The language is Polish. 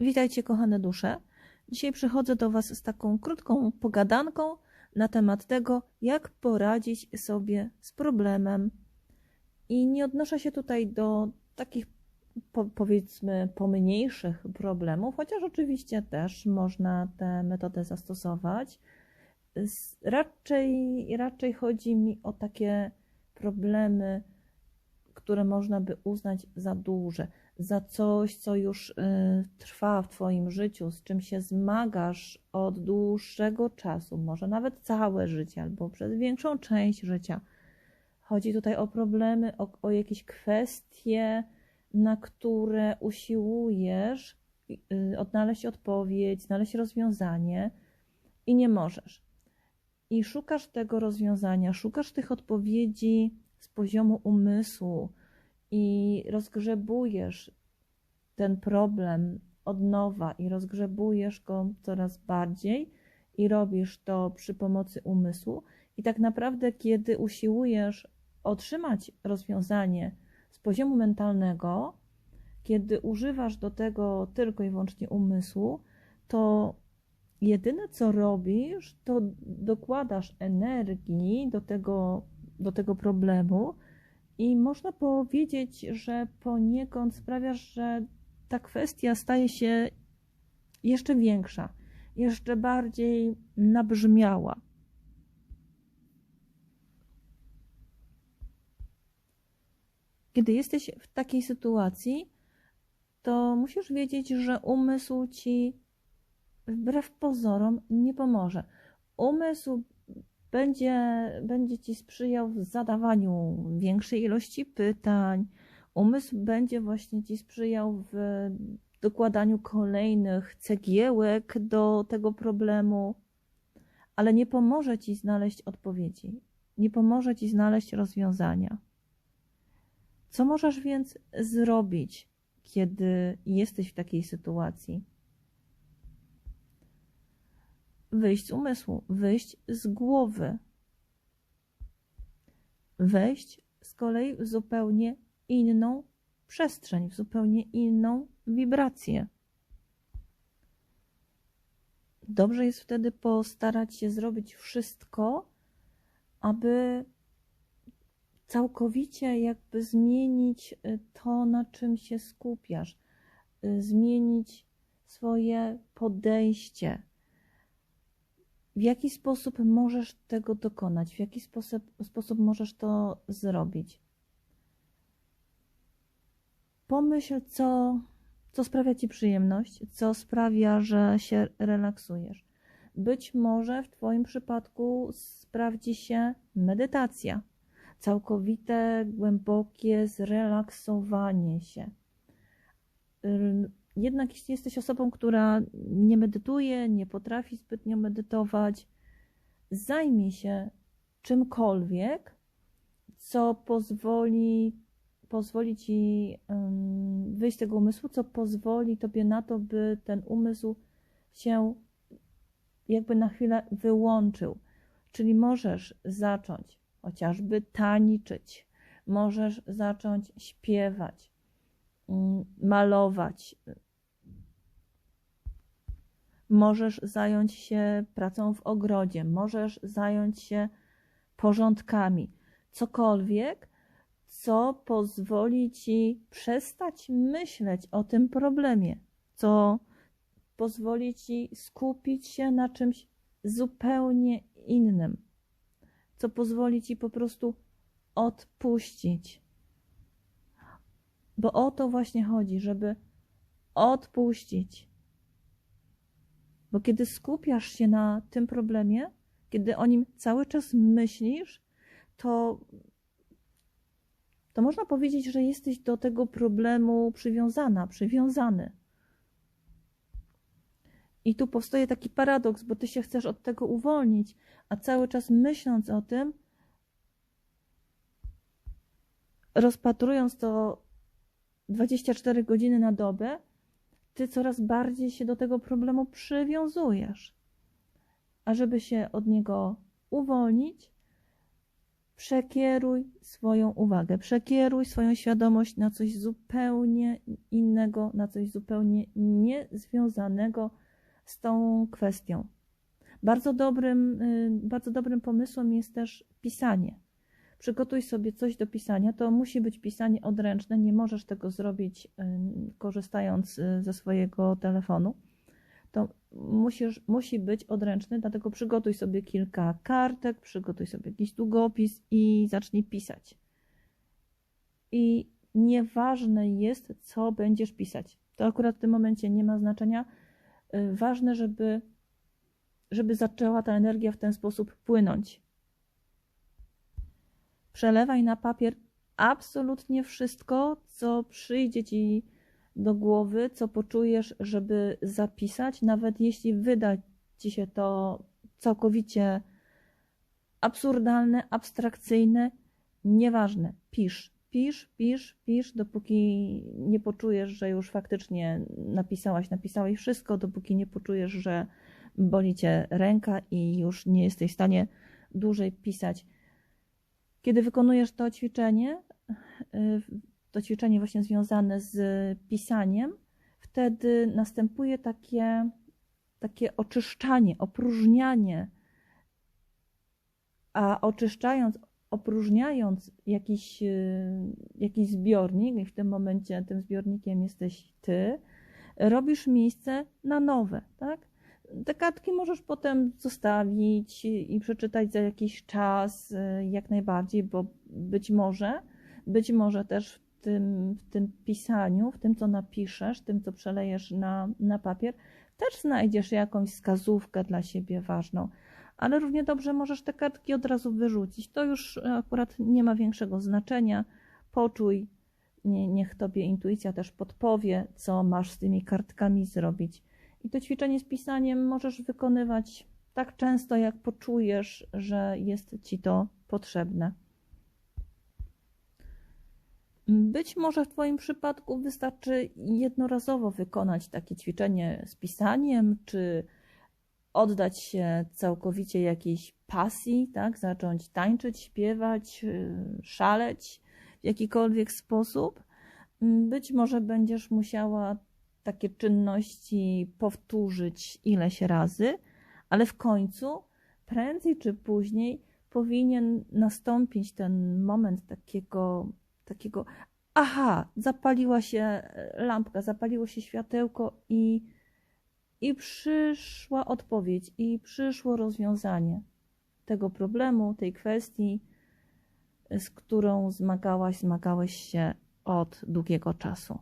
Witajcie, kochane dusze. Dzisiaj przychodzę do Was z taką krótką pogadanką na temat tego, jak poradzić sobie z problemem. I nie odnoszę się tutaj do takich, po, powiedzmy, pomniejszych problemów, chociaż oczywiście też można tę metodę zastosować. Raczej, raczej chodzi mi o takie problemy, które można by uznać za duże, za coś, co już y, trwa w Twoim życiu, z czym się zmagasz od dłuższego czasu, może nawet całe życie, albo przez większą część życia. Chodzi tutaj o problemy, o, o jakieś kwestie, na które usiłujesz y, odnaleźć odpowiedź, znaleźć rozwiązanie i nie możesz. I szukasz tego rozwiązania, szukasz tych odpowiedzi z poziomu umysłu i rozgrzebujesz ten problem od nowa i rozgrzebujesz go coraz bardziej i robisz to przy pomocy umysłu. I tak naprawdę, kiedy usiłujesz otrzymać rozwiązanie z poziomu mentalnego, kiedy używasz do tego tylko i wyłącznie umysłu, to jedyne co robisz, to dokładasz energii do tego, do tego problemu i można powiedzieć, że poniekąd sprawiasz, że ta kwestia staje się jeszcze większa, jeszcze bardziej nabrzmiała. Kiedy jesteś w takiej sytuacji, to musisz wiedzieć, że umysł ci wbrew pozorom nie pomoże. Umysł będzie, będzie ci sprzyjał w zadawaniu większej ilości pytań. Umysł będzie właśnie ci sprzyjał w dokładaniu kolejnych cegiełek do tego problemu, ale nie pomoże ci znaleźć odpowiedzi, nie pomoże ci znaleźć rozwiązania. Co możesz więc zrobić, kiedy jesteś w takiej sytuacji? Wyjść z umysłu, wyjść z głowy, wejść z kolei w zupełnie inną przestrzeń, w zupełnie inną wibrację. Dobrze jest wtedy postarać się zrobić wszystko, aby całkowicie jakby zmienić y, to, na czym się skupiasz, y, zmienić swoje podejście w jaki sposób możesz tego dokonać? W jaki sposób, sposób możesz to zrobić? Pomyśl, co, co sprawia ci przyjemność, co sprawia, że się relaksujesz. Być może w Twoim przypadku sprawdzi się medytacja, całkowite, głębokie zrelaksowanie się jednak jeśli jesteś osobą, która nie medytuje, nie potrafi zbytnio medytować, zajmij się czymkolwiek, co pozwoli, pozwoli ci wyjść z tego umysłu, co pozwoli tobie na to, by ten umysł się jakby na chwilę wyłączył. Czyli możesz zacząć chociażby tańczyć, możesz zacząć śpiewać, mm, malować, Możesz zająć się pracą w ogrodzie, możesz zająć się porządkami, cokolwiek, co pozwoli ci przestać myśleć o tym problemie, co pozwoli ci skupić się na czymś zupełnie innym, co pozwoli ci po prostu odpuścić. Bo o to właśnie chodzi, żeby odpuścić bo kiedy skupiasz się na tym problemie, kiedy o nim cały czas myślisz, to, to można powiedzieć, że jesteś do tego problemu przywiązana, przywiązany. I tu powstaje taki paradoks, bo ty się chcesz od tego uwolnić, a cały czas myśląc o tym, rozpatrując to 24 godziny na dobę, ty coraz bardziej się do tego problemu przywiązujesz. A żeby się od niego uwolnić, przekieruj swoją uwagę, przekieruj swoją świadomość na coś zupełnie innego, na coś zupełnie niezwiązanego z tą kwestią. Bardzo dobrym, y, bardzo dobrym pomysłem jest też pisanie. Przygotuj sobie coś do pisania. To musi być pisanie odręczne. Nie możesz tego zrobić korzystając y, ze swojego telefonu. To musisz, musi być odręczny, dlatego przygotuj sobie kilka kartek, przygotuj sobie jakiś długopis i zacznij pisać. I nieważne jest, co będziesz pisać. To akurat w tym momencie nie ma znaczenia. Ważne, żeby żeby zaczęła ta energia w ten sposób płynąć. Przelewaj na papier absolutnie wszystko, co przyjdzie ci do głowy, co poczujesz, żeby zapisać, nawet jeśli wyda ci się to całkowicie absurdalne, abstrakcyjne, nieważne. Pisz, pisz, pisz, pisz, dopóki nie poczujesz, że już faktycznie napisałaś, napisałeś wszystko, dopóki nie poczujesz, że boli cię ręka i już nie jesteś w stanie dłużej pisać. Kiedy wykonujesz to ćwiczenie, y, to ćwiczenie właśnie związane z pisaniem, wtedy następuje takie, takie oczyszczanie, opróżnianie. A oczyszczając, opróżniając jakiś, y, jakiś zbiornik, i w tym momencie tym zbiornikiem jesteś ty, robisz miejsce na nowe, tak? Te kartki możesz potem zostawić i przeczytać za jakiś czas, y, jak najbardziej, bo być może, być może też w tym, w tym pisaniu, w tym, co napiszesz, tym, co przelejesz na, na papier, też znajdziesz jakąś wskazówkę dla siebie ważną. Ale równie dobrze możesz te kartki od razu wyrzucić. To już akurat nie ma większego znaczenia. Poczuj, nie, niech tobie intuicja też podpowie, co masz z tymi kartkami zrobić. I to ćwiczenie z pisaniem możesz wykonywać tak często, jak poczujesz, że jest ci to potrzebne. Być może w Twoim przypadku wystarczy jednorazowo wykonać takie ćwiczenie z pisaniem, czy oddać się całkowicie jakiejś pasji, tak? zacząć tańczyć, śpiewać, szaleć w jakikolwiek sposób. Być może będziesz musiała takie czynności powtórzyć ileś razy, ale w końcu, prędzej czy później, powinien nastąpić ten moment takiego, takiego aha, zapaliła się lampka, zapaliło się światełko i, i przyszła odpowiedź, i przyszło rozwiązanie tego problemu, tej kwestii, z którą zmagałaś, zmagałeś się od długiego czasu.